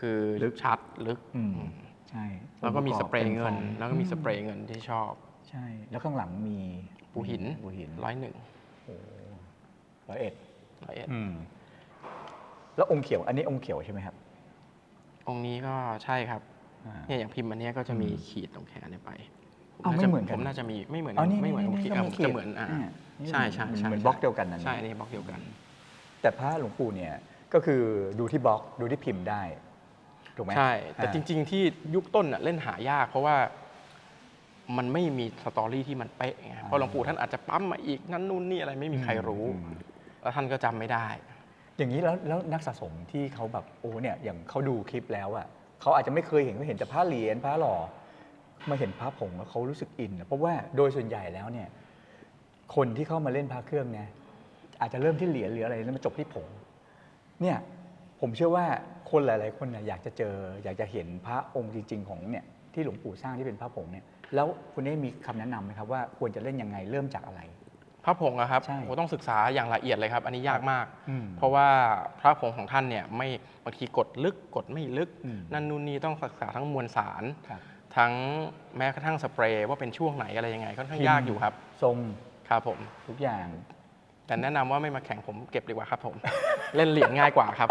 คือลึกชัดลึกอืมใช่แล้วก็มีองสค์ะกอบเปรย์เงินป็แล้วก็มีอืสเปรย์เงินที่ชอบ ใช่ แล้วข้างหลังมีปูหินปูหินร้อยหนึ่งโอ้ร้อยเอ็ดร้อยเอ็ดอืมแล้วองค์เขียว อันนี้องค์เขียวใช่ไหมครับ องค์นี้ก็ใช่ครับอ่าเนี่ยอย่างพิมพ์อันเนี้ยก็จะมีอืมขีดตรงแขนเนี่ยไปอ้าวผไม่จะเหมือนกันผมน่าจะมีไม่เหมือนอ๋อนี่ไม่เหมือนนี่องค์ขีดนี่อะก็ผมขีดจะเหมือนอ่าอ่านี่ใช่ใช่ใช่เหมือนใช่บล็อกเดียวกันนะใช่อันนี่บล็อกเดียวกัน แต่พระหลวงปู่เนี่ยก็คือดูที่บล็อกดูที่พิมพ์ได้ ถูกไหมใช่ แต่อ่าจริง ๆ ที่ยุคต้นน่ะเล่นหายาก เพราะว่ามันไม่มีสตอรี่ที่มันเป๊ะไงเพราะหลวงปู่ท่านอาจจะปั๊มมาอีกนั่นนู่นนี่อะไรไม่มีใครรู้อืมแล้วท่านก็จำไม่ได้ อย่างนี้แล้วแล้วนักสะสมที่เขาแบบโอ้เนี่ยอย่างเขาดูคลิปแล้วอะเขาอาจจะไม่เคยเห็นเขาเห็นแต่พระเหรียญพระหล่อมาเห็นพระผงแล้วเขารู้สึกอินนะเพราะว่าโดยส่วนใหญ่แล้วเนี่ย คนที่เข้ามาเล่นพระเครื่องเนี่ยอาจจะเริ่มที่เหรียญหรืออะไรแล้วมาจบที่ผงเนี่ย ผมเชื่อว่าคนหลาย ๆ คนเนี่ยอยากจะเจอ อยากจะเห็นพระองค์จริง ๆ ของเนี่ยที่หลวงปู่สร้างที่เป็นพระผงเนี่ยแล้วคุณได้มีคำแนะนำไหมครับว่าควรจะเล่นยังไงเริ่มจากอะไร พระผงอะครับใช่โอ้ต้องศึกษาอย่างละเอียดเลยครับ อันนี้ยากมาก อืมเพราะว่าพระผงของท่านเนี่ยไม่บางทีกดลึกกดไม่ลึก อืม นั่นนู่นนี่ต้องศึกษาทั้งมวลสาร ครับทั้งแม้กระทั่งสเปรย์ว่าเป็นช่วงไหนอะไรยังไงค่อนข้างยากอยู่ครับทรงครับผมทุกอย่าง แต่แนะนำว่าไม่มาแข่งผมเก็บดีกว่าครับผม เล่นเหรียญง่ายกว่าครับ